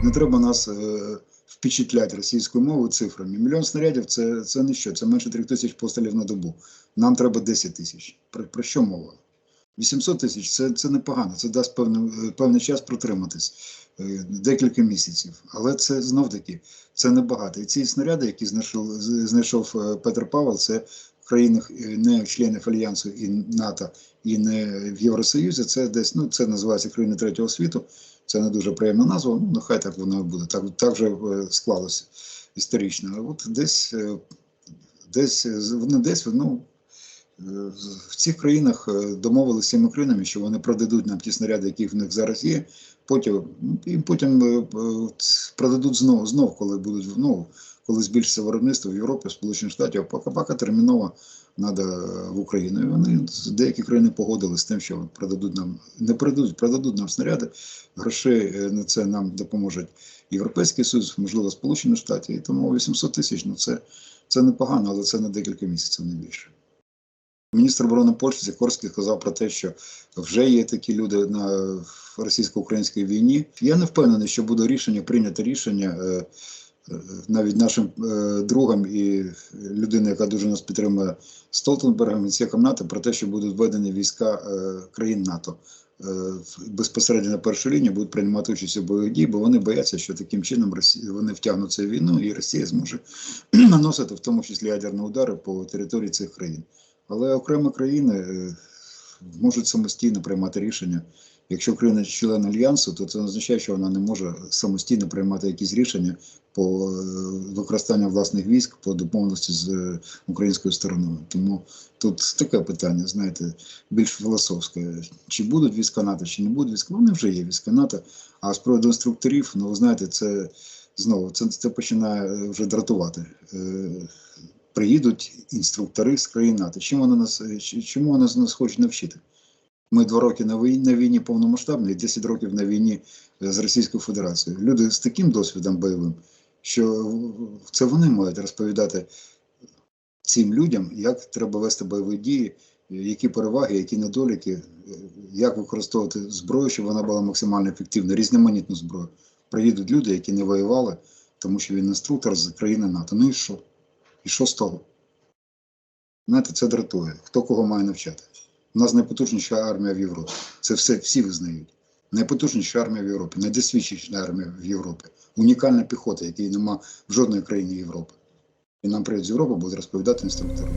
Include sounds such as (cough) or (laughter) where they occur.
Не треба нас е, впечатляти російською мовою цифрами. Мільйон снарядів це, це не що, це менше 3 тисяч пострілів на добу. Нам треба 10 тисяч. Про, про що мова? 800 тисяч це, це непогано, це дасть певний, е, певний час протриматись е, декілька місяців. Але це знов таки це небагато. І ці снаряди, які знайшов, знайшов е, Петр Павел, це в країнах е, не членів Альянсу і НАТО, і не в Євросоюзі. Це десь ну це називається країни третього світу. Це не дуже приємна назва. Ну нехай так воно буде. Так, так вже е, склалося історично. А от десь, е, десь е, вони десь ну, е, в цих країнах домовилися цими країнами, що вони продадуть нам ті снаряди, які в них зараз є. Потім ну, і потім продадуть знову, знов, коли будуть ну, коли збільшиться виробництво в Європі, Сполучених Штатів, поки терміново треба в Україну. І вони деякі країни погодилися з тим, що продадуть нам не продадуть, продадуть нам снаряди. Грошей е, на це нам допоможуть Європейський Союз, можливо, Сполучені Штати. І тому 800 тисяч ну це, це непогано, але це на декілька місяців, не більше. Міністр оборони Польщі Сікорський сказав про те, що вже є такі люди на російсько-українській війні. Я не впевнений, що буде рішення, прийнято рішення е, е, навіть нашим е, другам і людина, яка дуже нас підтримує Столтенбергом, Мінсеком НАТО, про те, що будуть введені війська е, країн НАТО. е, Безпосередньо на першу лінію будуть приймати участь у бойових дій, бо вони бояться, що таким чином Росія, вони втягнуться в війну, і Росія зможе (clears throat) наносити в тому числі ядерні удари по території цих країн. Але окремі країни е, можуть самостійно приймати рішення. Якщо Україна член альянсу, то це означає, що вона не може самостійно приймати якісь рішення по е, використанню власних військ по домовленості з е, українською стороною. Тому тут таке питання, знаєте, більш філософське: чи будуть війська НАТО, чи не будуть війська. Вони вже є війська НАТО. А з приводу інструкторів, ну ви знаєте, це знову це, це починає е, вже дратувати. Приїдуть інструктори з країн НАТО. Чим вони нас, чому вони нас хочуть навчити? Ми два роки на війні, на війні повномасштабній, 10 років на війні з Російською Федерацією. Люди з таким досвідом бойовим, що це вони мають розповідати цим людям, як треба вести бойові дії, які переваги, які недоліки, як використовувати зброю, щоб вона була максимально ефективна, різноманітну зброю. Приїдуть люди, які не воювали, тому що він інструктор з країни НАТО. Ну і що? І що з того? Знаєте, це дратує. Хто кого має навчати? У нас найпотужніша армія в Європі. Це все всі визнають. Найпотужніша армія в Європі, найдосвідченіша армія в Європі. Унікальна піхота, якої нема в жодної країні Європи. І нам приїдуть з Європи будуть розповідати інструктори.